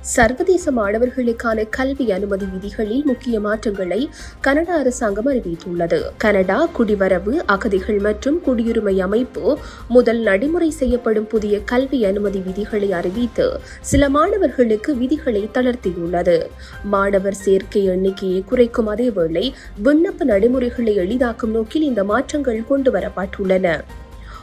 சர்வதேச மாணவர்களுக்கான கல்வி அனுமதி விதிகளில் முக்கிய மாற்றங்களை கனடா அரசாங்கம் அறிவித்துள்ளது. கனடா குடிவரவு அகதிகள் மற்றும் குடியுரிமை அமைப்பு முதல் நடைமுறை செய்யப்படும் புதிய கல்வி அனுமதி விதிகளை அறிவித்து சில மாணவர்களுக்கு விதிகளை தளர்த்தியுள்ளது. மாணவர் சேர்க்கை எண்ணிக்கையை குறைக்கும் அதேவேளை விண்ணப்ப நடைமுறைகளை எளிதாக்கும் நோக்கில் இந்த மாற்றங்கள் கொண்டுவரப்பட்டுள்ளன.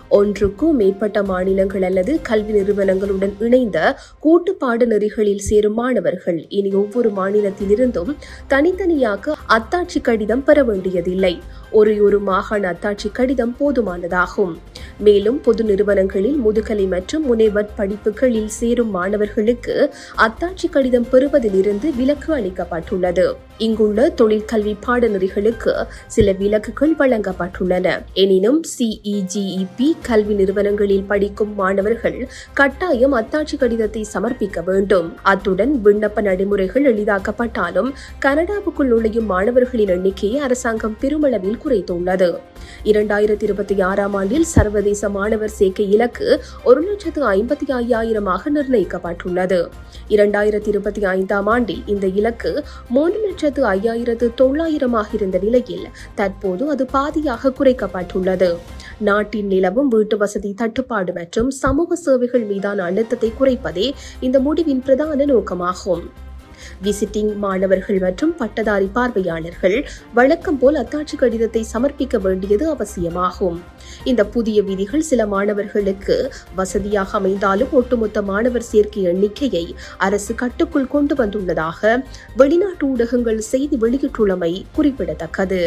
ஒன்றுக்கும் மேற்பட்ட மாநிலங்கள் அல்லது கல்வி நிறுவனங்களுடன் இணைந்த கூட்டு பாடநெறிகளில் சேரும் மாணவர்கள் இனி ஒவ்வொரு மாநிலத்திலிருந்தும் தனித்தனியாக அத்தாட்சி கடிதம் பெற வேண்டியதில்லை. ஒரே ஒரு மாகாண அத்தாட்சி கடிதம் போதுமானதாகும். மேலும் பொது நிறுவனங்களில் முதுகலை மற்றும் முனைவர் படிப்புகளில் சேரும் மாணவர்களுக்கு அத்தாட்சி கடிதம் பெறுவதிலிருந்து விலக்கு அளிக்கப்பட்டுள்ளது. இங்குள்ள தொழிற்கல்வி பாடநெறிகளுக்கு சில விலக்குகள் வழங்கப்பட்டுள்ளன. எனினும் சிஇஜிஇபி கல்வி நிறுவனங்களில் படிக்கும் மாணவர்கள் கட்டாயம் அத்தாட்சி கடிதத்தை சமர்ப்பிக்க வேண்டும். அத்துடன் விண்ணப்ப நடைமுறைகள் எளிதாக்கப்பட்டாலும் கனடாவுக்குள் நுழையும் மாணவர்களின் எண்ணிக்கையை அரசாங்கம் பெருமளவில் குறைத்துள்ளது. இரண்டாயிரத்தி இருபத்தி ஆறாம் ஆண்டில் சர்வதேச மாணவர் சேர்க்கை இலக்கு ஒரு லட்சத்து ஐம்பத்தி ஐயாயிரமாக நிர்ணயிக்கப்பட்டுள்ளது. இரண்டாயிரத்தி இருபத்தி ஐந்தாம் ஆண்டில் இந்த இலக்கு மூன்று லட்சம் லட்சத்து ஐயாயிரத்து தொள்ளாயிரமாக இருந்த நிலையில் தற்போது அது பாதியாக குறைக்கப்பட்டுள்ளது. நாட்டின் நிலவும் வீட்டு வசதி தட்டுப்பாடு மற்றும் சமூக சேவைகள் மீதான அழுத்தத்தை குறைப்பதே இந்த முடிவின் பிரதான நோக்கமாகும். விசிட்டிங் மாணவர்கள் மற்றும் பட்டதாரி பார்வையாளர்கள் வழக்கம் போல் அத்தாட்சி கடிதத்தை சமர்ப்பிக்க வேண்டியது அவசியமாகும். இந்த புதிய விதிகள் சில மாணவர்களுக்கு வசதியாக அமைந்தாலும் ஒட்டுமொத்த மாணவர் சேர்க்கை எண்ணிக்கையை அரசு கட்டுக்குள் கொண்டு வந்துள்ளதாக வெளிநாட்டு ஊடகங்கள் செய்தி வெளியிட்டுள்ளமை குறிப்பிடத்தக்கது.